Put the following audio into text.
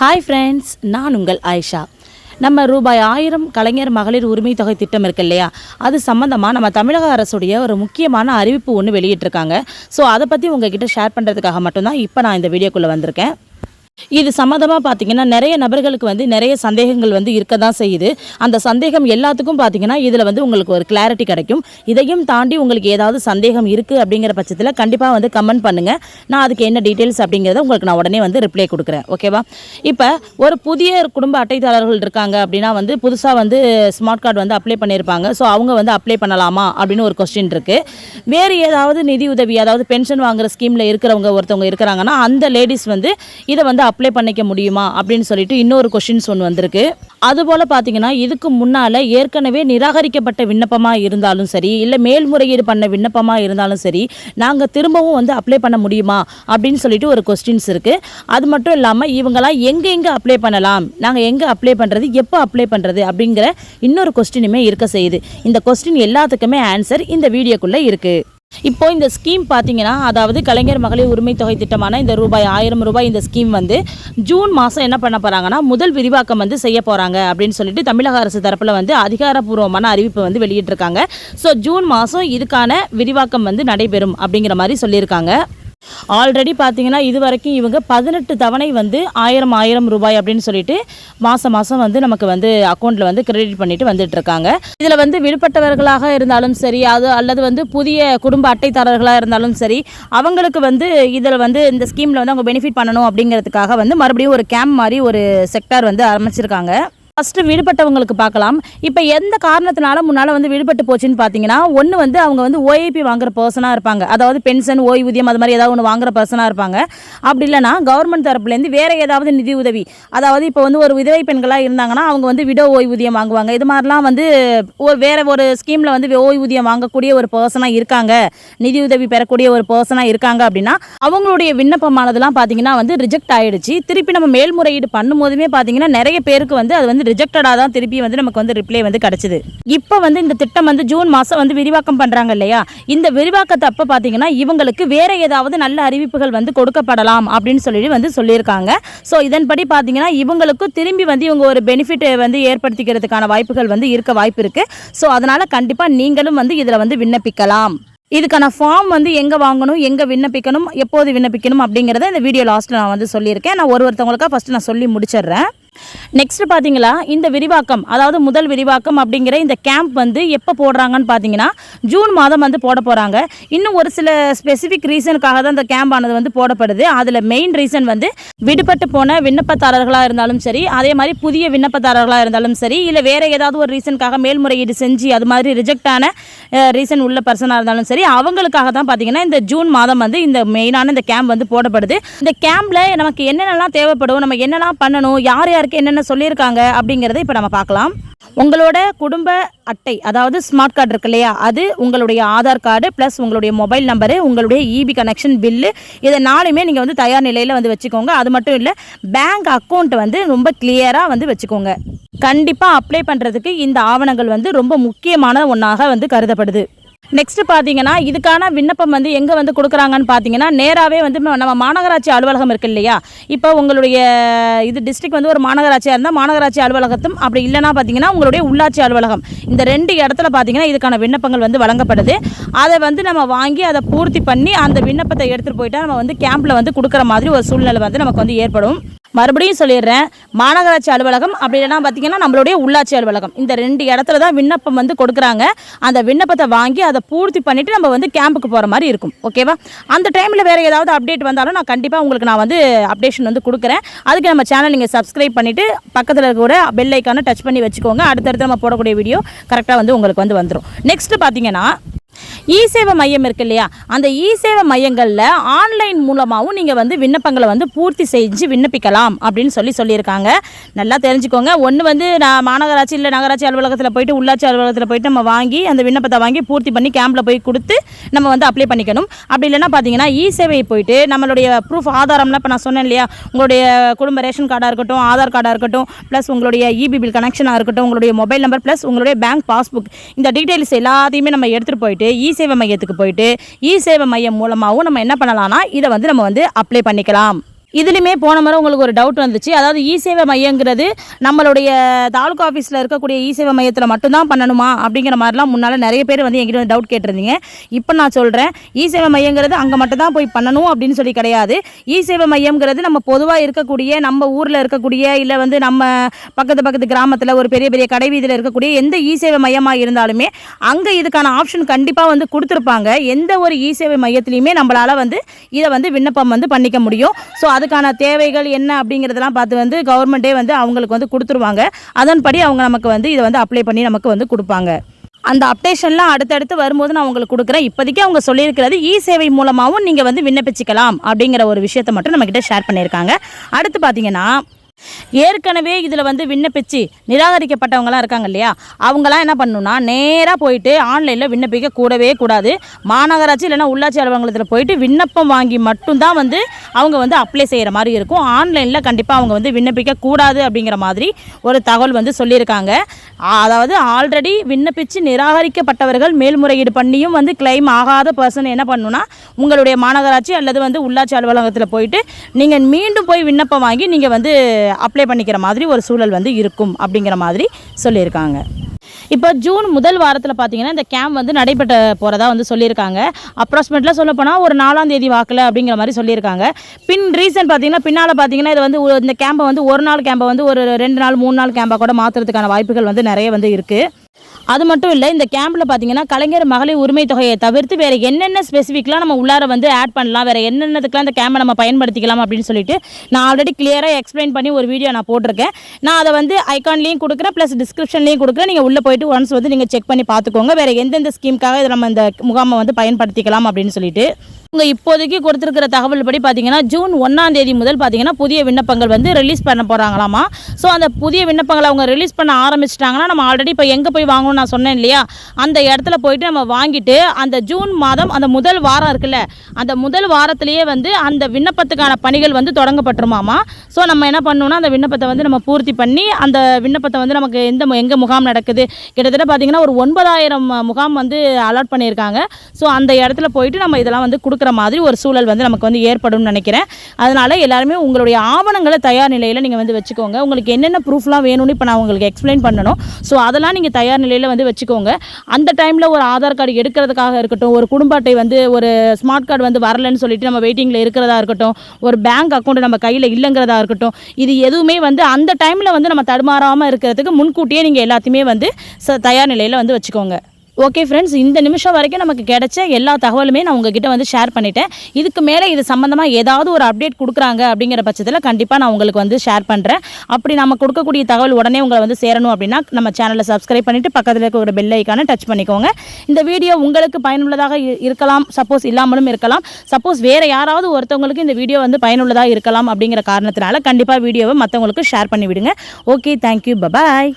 Hi friends நான் உங்கள் ஆயிஷா. நம்ம ரூபாய் ஆயிரம் கலைஞர் மகளிர் உரிமை தொகை திட்டம் இருக்கு இல்லையா? அது சம்மந்தமாக நம்ம தமிழக அரசுடைய ஒரு முக்கியமான அறிவிப்பு ஒன்று வெளியிட்டிருக்காங்க. ஸோ அதை பற்றி உங்ககிட்ட ஷேர் பண்ணுறதுக்காக மட்டும்தான் இப்போ நான் இந்த வீடியோக்குள்ளே வந்திருக்கேன். இது சம்மந்தமாக பார்த்தீங்கன்னா நிறைய நபர்களுக்கு வந்து நிறைய சந்தேகங்கள் வந்து இருக்க தான் செய்யுது. அந்த சந்தேகம் எல்லாத்துக்கும் பார்த்தீங்கன்னா இதில் வந்து உங்களுக்கு ஒரு கிளாரிட்டி கிடைக்கும். இதையும் தாண்டி உங்களுக்கு ஏதாவது சந்தேகம் இருக்குது அப்படிங்கிற பட்சத்தில் கண்டிப்பாக வந்து கமெண்ட் பண்ணுங்கள் நான் அதுக்கு என்ன டீட்டெயில்ஸ் அப்படிங்கிறத உங்களுக்கு நான் உடனே வந்து ரிப்ளை கொடுக்குறேன். ஓகேவா இப்போ ஒரு புதிய குடும்ப அட்டைதாரர்கள் இருக்காங்க அப்படின்னா வந்து புதுசாக வந்து ஸ்மார்ட் கார்டு வந்து அப்ளை பண்ணியிருப்பாங்க ஸோ அவங்க வந்து அப்ளை பண்ணலாமா அப்படின்னு ஒரு கொஸ்டின் இருக்குது வேறு ஏதாவது நிதி உதவி அதாவது பென்ஷன் வாங்குகிற ஸ்கீமில் இருக்கிறவங்க ஒருத்தவங்க இருக்கிறாங்கன்னா அந்த லேடிஸ் வந்து இதை வந்து அப்ளை பண்ணிக்க முடியுமா அப்படின்னு சொல்லிட்டு இன்னொரு கொஷின்ஸ் ஒன்று வந்திருக்கு. அதுபோல் பார்த்தீங்கன்னா இதுக்கு முன்னால் ஏற்கனவே நிராகரிக்கப்பட்ட விண்ணப்பமாக இருந்தாலும் சரி இல்லை மேல்முறையீடு பண்ண விண்ணப்பமாக இருந்தாலும் சரி நாங்கள் திரும்பவும் வந்து அப்ளை பண்ண முடியுமா அப்படின்னு சொல்லிட்டு ஒரு கொஸ்டின்ஸ் இருக்குது அது மட்டும் இல்லாமல் இவங்களாம் எங்கே எங்கே அப்ளை பண்ணலாம் நாங்கள் எங்கே அப்ளை பண்ணுறது எப்போ அப்ளை பண்ணுறது அப்படிங்கிற இன்னொரு கொஸ்டினுமே இருக்க செய்யுது. இந்த கொஸ்டின் எல்லாத்துக்குமே ஆன்சர் இந்த வீடியோக்குள்ளே இருக்குது இப்போ இந்த ஸ்கீம் பார்த்தீங்கன்னா அதாவது கலைஞர் மகளிர் உரிமை தொகை திட்டமான இந்த ரூபாய் ஆயிரம் ரூபாய் இந்த ஸ்கீம் வந்து ஜூன் மாதம் என்ன பண்ண போகிறாங்கன்னா முதல் விரிவாக்கம் வந்து செய்ய போகிறாங்க அப்படின்னு சொல்லிட்டு தமிழக அரசு தரப்பில் வந்து அதிகாரப்பூர்வமான அறிவிப்பு வந்து வெளியிட்டிருக்காங்க. ஸோ ஜூன் மாதம் இதுக்கான விரிவாக்கம் வந்து நடைபெறும் அப்படிங்கிற மாதிரி சொல்லியிருக்காங்க. ஆல்ரெடி பார்த்தீங்கன்னா இது வரைக்கும் இவங்க பதினெட்டு தவணை வந்து ஆயிரம் ஆயிரம் ரூபாய் அப்படின்னு சொல்லிட்டு மாதம் மாதம் வந்து நமக்கு வந்து அக்கௌண்ட்டில் வந்து கிரெடிட் பண்ணிட்டு வந்துட்டு இருக்காங்க. இதில் வந்து விடுபட்டவர்களாக இருந்தாலும் சரி அது அல்லது வந்து புதிய குடும்ப அட்டைதாரர்களாக இருந்தாலும் சரி அவங்களுக்கு வந்து இதில் வந்து இந்த ஸ்கீமில் வந்து அவங்க பெனிஃபிட் பண்ணணும் அப்படிங்கிறதுக்காக வந்து மறுபடியும் ஒரு கேம்ப் மாதிரி ஒரு செக்டார் வந்து அமைச்சிருக்காங்க. ஃபஸ்ட்டு விடுபட்டவங்களுக்கு பார்க்கலாம். இப்போ எந்த காரணத்தினால முன்னால் வந்து விடுபட்டு போச்சுன்னு பார்த்தீங்கன்னா ஒன்று வந்து அவங்க வந்து ஓஏபி வாங்குற பர்சனாக இருப்பாங்க. அதாவது பென்ஷன் ஓய்வூதியம் அது மாதிரி ஏதாவது ஒன்று வாங்குற பர்சனாக இருப்பாங்க. அப்படி இல்லைனா கவர்மெண்ட் தரப்புலேருந்து வேறு ஏதாவது நிதி உதவி. அதாவது இப்போ வந்து ஒரு விதவை பெண்களாக இருந்தாங்கன்னா அவங்க வந்து விடோ ஓய்வூதியம் வாங்குவாங்க. இது மாதிரிலாம் வந்து ஒரு வேறு ஒரு ஸ்கீமில் வந்து ஓய்வூதியம் வாங்கக்கூடிய ஒரு பர்சனாக இருக்காங்க. நிதி உதவி பெறக்கூடிய ஒரு பர்சனாக இருக்காங்க அப்படின்னா அவங்களுடைய விண்ணப்பமானதெல்லாம் பார்த்தீங்கன்னா வந்து ரிஜெக்ட் ஆகிடுச்சு திருப்பி நம்ம மேல்முறையீடு பண்ணும்போதுமே பார்த்தீங்கன்னா நிறைய பேருக்கு வந்து அது வந்து ரிஜெக்டடாக தான் திருப்பி வந்து நமக்கு வந்து ரிப்ளை வந்து கிடச்சிது. இப்போ வந்து இந்த திட்டம் வந்து ஜூன் மாதம் வந்து விரிவாக்கம் பண்ணுறாங்க இல்லையா? இந்த விரிவாக்கத்தை அப்போ பார்த்தீங்கன்னா இவங்களுக்கு வேறு ஏதாவது நல்ல அறிவிப்புகள் வந்து கொடுக்கப்படலாம் அப்படின்னு சொல்லி வந்து சொல்லியிருக்காங்க. ஸோ இதன்படி பார்த்தீங்கன்னா இவங்களுக்கு திரும்பி வந்து இவங்க ஒரு பெனிஃபிட் வந்து ஏற்படுத்திக்கிறதுக்கான வாய்ப்புகள் வந்து இருக்க வாய்ப்பு இருக்குது ஸோ அதனால் கண்டிப்பாக நீங்களும் வந்து இதில் வந்து விண்ணப்பிக்கலாம். இதுக்கான ஃபார்ம் வந்து எங்கே வாங்கணும் எங்கே விண்ணப்பிக்கணும் எப்போது விண்ணப்பிக்கணும் அப்படிங்கிறத இந்த வீடியோ லாஸ்ட்டில் நான் வந்து சொல்லியிருக்கேன். நான் ஒரு ஒருத்தவங்களுக்காக ஃபஸ்ட்டு நான் சொல்லி முடிச்சிடுறேன். நெக்ஸ்ட் பார்த்தீங்களா இந்த விரிவாக்கம் அதாவது முதல் விரிவாக்கம் அப்படிங்கிற இந்த கேம்ப் வந்து எப்போ போடுறாங்கன்னு பார்த்தீங்கன்னா ஜூன் மாதம் வந்து போட போகிறாங்க இன்னும் ஒரு சில ஸ்பெசிஃபிக் ரீசனுக்காக தான் இந்த கேம்ப் ஆனது வந்து போடப்படுது. அதில் மெயின் ரீசன் வந்து விடுபட்டு போன விண்ணப்பதாரர்களாக இருந்தாலும் சரி அதே மாதிரி புதிய விண்ணப்பதாரர்களாக இருந்தாலும் சரி இல்லை வேறு ஏதாவது ஒரு ரீசனுக்காக மேல்முறையீடு செஞ்சு அது மாதிரி ரிஜெக்ட் ஆன ரீசன் உள்ள பர்சனாக இருந்தாலும் சரி அவங்களுக்காக தான் பார்த்தீங்கன்னா இந்த ஜூன் மாதம் வந்து இந்த மெயினான இந்த கேம்ப் வந்து போடப்படுது. இந்த கேம்பில் நமக்கு என்னென்னலாம் தேவைப்படும் நம்ம என்னெல்லாம் பண்ணணும் யார் யாருக்கு என்னென்ன சொல்லியிருக்காங்க அப்படிங்கிறத இப்போ நம்ம பார்க்கலாம். உங்களோட குடும்ப அட்டை அதாவது ஸ்மார்ட் கார்டு இருக்கு இல்லையா? அது உங்களுடைய ஆதார் கார்டு ப்ளஸ் உங்களுடைய மொபைல் நம்பரு உங்களுடைய இபி கனெக்ஷன் பில்லு இதை நாலுமே நீங்கள் வந்து தயார் நிலையில் வந்து வச்சுக்கோங்க. அது மட்டும் இல்லை பேங்க் அக்கௌண்ட் வந்து ரொம்ப கிளியராக வந்து வச்சுக்கோங்க. கண்டிப்பாக அப்ளை பண்ணுறதுக்கு இந்த ஆவணங்கள் வந்து ரொம்ப முக்கியமான ஒன்றாக வந்து கருதப்படுது. நெக்ஸ்ட் பார்த்தீங்கன்னா இதுக்கான விண்ணப்பம் வந்து எங்கே வந்து கொடுக்குறாங்கன்னு பார்த்தீங்கன்னா நேராகவே வந்து நம்ம மாநகராட்சி அலுவலகம் இருக்கு இல்லையா? இப்போ உங்களுடைய இது டிஸ்ட்ரிக் வந்து ஒரு மாநகராட்சியாக இருந்தால் மாநகராட்சி அலுவலகத்தும் அப்படி இல்லைன்னா பார்த்தீங்கன்னா உங்களுடைய உள்ளாட்சி அலுவலகம். இந்த ரெண்டு இடத்துல பார்த்தீங்கன்னா இதுக்கான விண்ணப்பங்கள் வந்து வழங்கப்படுது. அதை வந்து நம்ம வாங்கி அதை பூர்த்தி பண்ணி அந்த விண்ணப்பத்தை எடுத்துகிட்டு போயிட்டால் நம்ம வந்து கேம்பில் வந்து கொடுக்குற மாதிரி ஒரு சூழ்நிலை வந்து நமக்கு வந்து ஏற்படும். மறுபடியும் சொல்லிடுறேன். மாநகராட்சி அலுவலகம் அப்படி இல்லைன்னா பார்த்தீங்கன்னா நம்மளுடைய உள்ளாட்சி அலுவலகம். இந்த ரெண்டு இடத்துல தான் விண்ணப்பம் வந்து கொடுக்குறாங்க. அந்த விண்ணப்பத்தை வாங்கி அதை பூர்த்தி பண்ணிவிட்டு நம்ம வந்து கேம்புக்கு போகிற மாதிரி இருக்கும். ஓகேவா அந்த டைமில் வேறு ஏதாவது அப்டேட் வந்தாலும் நான் கண்டிப்பாக உங்களுக்கு நான் வந்து அப்டேஷன் வந்து கொடுக்குறேன். அதுக்கு நம்ம சேனல் நீங்கள் சப்ஸ்கிரைப் பண்ணிவிட்டு பக்கத்தில் இருக்கிற பெல் ஐக்கானை டச் பண்ணி வச்சுக்கோங்க. அடுத்தடுத்து நம்ம போடக்கூடிய வீடியோ கரெக்டாக வந்து உங்களுக்கு வந்து வந்துடும் நெக்ஸ்ட்டு பார்த்தீங்கன்னா இ சேவை மையம் இருக்கு இல்லையா? அந்த இ சேவை மையங்களில் ஆன்லைன் மூலமாகவும் நீங்கள் வந்து விண்ணப்பங்களை வந்து பூர்த்தி செஞ்சு விண்ணப்பிக்கலாம் அப்படின்னு சொல்லி சொல்லியிருக்காங்க. நல்லா தெரிஞ்சுக்கோங்க. ஒன்று வந்து நான் மாநகராட்சி இல்லை நகராட்சி அலுவலகத்தில் போயிட்டு உள்ளாட்சி அலுவலகத்தில் போயிட்டு நம்ம வாங்கி அந்த விண்ணப்பத்தை வாங்கி பூர்த்தி பண்ணி கேம்பில் போய் கொடுத்து நம்ம வந்து அப்ளை பண்ணிக்கணும். அப்படி இல்லைன்னா பார்த்தீங்கன்னா இ சேவை போயிட்டு நம்மளுடைய ப்ரூஃப் ஆதாரம்லாம் இப்போ நான் சொன்னேன் இல்லையா? உங்களுடைய குடும்ப ரேஷன் கார்டாக இருக்கட்டும் ஆதார் கார்டாக இருக்கட்டும் ப்ளஸ் உங்களுடைய இபி பில் கனெக்ஷனாக இருக்கட்டும் உங்களுடைய மொபைல் நம்பர் ப்ளஸ் உங்களுடைய பேங்க் பாஸ்புக் இந்த டீட்டெயில்ஸ் எல்லாத்தையுமே நம்ம எடுத்துகிட்டு போயிட்டு இ சேவை மையத்துக்கு போயிட்டு இ சேவை மையம் மூலமாகவும் நம்ம என்ன பண்ணலாம்னா இதை வந்து நம்ம வந்து அப்ளை பண்ணிக்கலாம். இதுலையுமே போன முறை உங்களுக்கு ஒரு டவுட் வந்துச்சு. அதாவது இ சேவை மையங்கிறது நம்மளுடைய தாலுகா ஆஃபீஸில் இருக்கக்கூடிய இ சேவை மையத்தில் மட்டும்தான் பண்ணணுமா? அப்படிங்கிற மாதிரிலாம் முன்னால் நிறைய பேர் வந்து எங்கிட்ட வந்து டவுட் கேட்டிருந்தீங்க. இப்போ நான் சொல்கிறேன் இ சேவை மையங்கிறது அங்கே மட்டும் தான் போய் பண்ணணும் அப்படின்னு சொல்லி கிடையாது. இ சேவை மையங்கிறது நம்ம பொதுவாக இருக்கக்கூடிய நம்ம ஊரில் இருக்கக்கூடிய இல்லை வந்து நம்ம பக்கத்து பக்கத்து கிராமத்தில் ஒரு பெரிய பெரிய கடை வீதியில் இருக்கக்கூடிய எந்த இ சேவை மையமாக இருந்தாலுமே அங்கே இதுக்கான ஆப்ஷன் கண்டிப்பாக வந்து கொடுத்துருப்பாங்க. எந்த ஒரு இ சேவை மையத்துலையுமே நம்மளால் வந்து இதை வந்து விண்ணப்பம் வந்து பண்ணிக்க முடியும். ஸோ அது அதுக்கான தேவைகள் என்ன அப்படிங்கிறதெல்லாம் பார்த்து வந்து கவர்மெண்ட்டே வந்து அவங்களுக்கு வந்து கொடுத்துருவாங்க. அதன்படி அவங்க நமக்கு வந்து இதை வந்து அப்ளை பண்ணி நமக்கு வந்து கொடுப்பாங்க. அந்த அப்டேஷன்லாம் அடுத்தடுத்து வரும்போது நான் உங்களுக்கு கொடுக்குறேன். இப்போதைக்கு அவங்க சொல்லியிருக்கிறது இ சேவை மூலமாகவும் நீங்கள் வந்து விண்ணப்பிச்சிக்கலாம் அப்படிங்கிற ஒரு விஷயத்தை மட்டும் நம்மக்கிட்ட ஷேர் பண்ணியிருக்காங்க. அடுத்து பார்த்தீங்கன்னா ஏற்கனவே இதில் வந்து விண்ணப்பிச்சு நிராகரிக்கப்பட்டவங்களாம் இருக்காங்க இல்லையா? அவங்களாம் என்ன பண்ணணும்னா நேராக போயிட்டு ஆன்லைனில் விண்ணப்பிக்க கூடவே கூடாது. மாநகராட்சி இல்லைன்னா உள்ளாட்சி அலுவலகத்தில் போயிட்டு விண்ணப்பம் வாங்கி மட்டும்தான் வந்து அவங்க வந்து அப்ளை செய்கிற மாதிரி இருக்கும். ஆன்லைனில் கண்டிப்பாக அவங்க வந்து விண்ணப்பிக்க கூடாது அப்படிங்கிற மாதிரி ஒரு தகவல் வந்து சொல்லியிருக்காங்க. அதாவது ஆல்ரெடி விண்ணப்பிச்சு நிராகரிக்கப்பட்டவர்கள் மேல்முறையீடு பண்ணியும் வந்து கிளைம் ஆகாத பர்சன் என்ன பண்ணணும்னா உங்களுடைய மாநகராட்சி அல்லது வந்து உள்ளாட்சி அலுவலகத்தில் போயிட்டு நீங்கள் மீண்டும் போய் விண்ணப்பம் வாங்கி நீங்கள் வந்து அப்ளை பண்ணிக்கிற மாதிரி ஒரு சூழல் வந்து இருக்கும் அப்படிங்கிற மாதிரி சொல்லியிருக்காங்க. இப்போ ஜூன் முதல் வாரத்தில் பார்த்தீங்கன்னா இந்த கேம்ப் வந்து நடைபெற்ற போகிறதா வந்து சொல்லியிருக்காங்க. அப்ராக்சிமேட்லாம் சொல்ல போனால் ஒரு நாலாம் தேதி வாக்கில் அப்படிங்கிற மாதிரி சொல்லியிருக்காங்க. பின் ரீசன் பார்த்தீங்கன்னா பின்னால் பார்த்தீங்கன்னா இது வந்து இந்த கேம்பை வந்து ஒரு நாள் கேம்பை வந்து ஒரு ரெண்டு நாள் மூணு நாள் கேம்பாக கூட மாற்றுறதுக்கான வாய்ப்புகள் வந்து நிறைய வந்து இருக்குது அது மட்டும் இல்லை இந்த கேம்பில் பார்த்தீங்கன்னா கலைஞர் மகளிர் உரிமை தொகையை தவிர்த்து வேறு என்னென்ன ஸ்பெசிஃபிக்லாம் நம்ம உள்ளார வந்து ஆட் பண்ணலாம் வேறு என்னென்னதுக்கெலாம் இந்த கேம்பை நம்ம பயன்படுத்திக்கலாம் அப்படின்னு சொல்லிட்டு நான் ஆல்ரெடி கிளியராக எக்ஸ்பிளைன் பண்ணி ஒரு வீடியோ நான் போட்டிருக்கேன். நான் அதை வந்து ஐக்கான்லேயும் கொடுக்குறேன் ப்ளஸ் டிஸ்கிரிப்ஷன்லேயும் கொடுக்குறேன். நீங்கள் உள்ளே போயிட்டு ஒன்ஸ் வந்து நீங்கள் செக் பண்ணி பார்த்துக்கோங்க. வேறு எந்தெந்த ஸ்கீமுக்காக இதை நம்ம இந்த முகாமை வந்து பயன்படுத்திக்கலாம் அப்படின்னு சொல்லிட்டு. உங்கள் இப்போதைக்கு கொடுத்துருக்கிற தகவல் படி பார்த்தீங்கன்னா ஜூன் ஒன்றாம் தேதி முதல் பார்த்தீங்கன்னா புதிய விண்ணப்பங்கள் வந்து ரிலீஸ் பண்ண போகிறாங்களாமா ஸோ அந்த புதிய விண்ணப்பங்களை அவங்க ரிலீஸ் பண்ண ஆரம்பிச்சிட்டாங்கன்னா நம்ம ஆல்ரெடி இப்போ எங்கே போய் வாங்கணும்னு நான் சொன்னேன் இல்லையா? அந்த இடத்துல போயிட்டு நம்ம வாங்கிட்டு அந்த ஜூன் மாதம் அந்த முதல் வாரம் இருக்குல்ல அந்த முதல் வாரத்திலேயே வந்து அந்த விண்ணப்பத்துக்கான பணிகள் வந்து தொடங்கப்பட்டுருமாமா? ஸோ நம்ம என்ன பண்ணணும்னா அந்த விண்ணப்பத்தை வந்து நம்ம பூர்த்தி பண்ணி அந்த விண்ணப்பத்தை வந்து நமக்கு எந்த மு- முகாம் நடக்குது? கிட்டத்தட்ட பார்த்தீங்கன்னா ஒரு ஒன்பதாயிரம் முகாம் வந்து அலாட் பண்ணியிருக்காங்க. ஸோ அந்த இடத்துல போயிட்டு நம்ம இதெல்லாம் வந்து கொடுக்குற மாதிரி ஒரு சூழல் வந்து நமக்கு வந்து ஏற்படும்னு நினைக்கிறேன். அதனால எல்லாருமே உங்களுடைய ஆவணங்களை தயார் நிலையில் நீங்கள் வந்து வச்சுக்கோங்க. உங்களுக்கு என்னென்ன ப்ரூஃப்லாம் வேணும்னு இப்போ நான் உங்களுக்கு எக்ஸ்பிளைன் பண்ணணும். ஸோ அதெல்லாம் நீங்கள் தயார் நிலையில் வந்து வச்சுக்கோங்க. அந்த டைமில் ஒரு ஆதார் கார்டு எடுக்கிறதுக்காக இருக்கட்டும் ஒரு குடும்ப அட்டை வந்து ஒரு ஸ்மார்ட் கார்டு வந்து வரலன்னு சொல்லிட்டு நம்ம வெயிட்டிங்கில் இருக்கிறதா இருக்கட்டும் ஒரு பேங்க் அக்கௌண்ட் நம்ம கையில் இல்லைங்கிறதா இருக்கட்டும் இது எதுவுமே வந்து அந்த டைமில் வந்து நம்ம தடுமாறாமல் இருக்கிறதுக்கு முன்கூட்டியே நீங்கள் எல்லாத்தையுமே வந்து ச தயார் நிலையில் வந்து வச்சுக்கோங்க. ஓகே ஃப்ரெண்ட்ஸ் இந்த நிமிஷம் வரைக்கும் நமக்கு கிடைச்ச எல்லா தகவலுமே நான் உங்ககிட்ட வந்து ஷேர் பண்ணிட்டேன். இதுக்கு மேலே இது சம்மந்தமாக ஏதாவது ஒரு அப்டேட் கொடுக்குறாங்க அப்படிங்கிற பட்சத்தில் கண்டிப்பாக நான் உங்களுக்கு வந்து ஷேர் பண்ணுறேன் அப்படி நம்ம கொடுக்கக்கூடிய தகவல் உடனே உங்களை வந்து சேரணும் அப்படின்னா நம்ம சேனலை சப்ஸ்கிரைப் பண்ணிவிட்டு பக்கத்தில் இருக்கிற ஒரு பெல் ஐக்கானை டச் பண்ணிக்கோங்க. இந்த வீடியோ உங்களுக்கு பயனுள்ளதாக இருக்கலாம். சப்போஸ் இல்லாமலும் இருக்கலாம். சப்போஸ் வேறு யாராவது ஒருத்தவங்களுக்கு இந்த வீடியோ வந்து பயனுள்ளதாக இருக்கலாம் அப்படிங்கிற காரணத்தினால கண்டிப்பாக வீடியோவை மற்றவங்களுக்கு ஷேர் பண்ணி விடுங்க ஓகே தேங்க்யூ பபாய்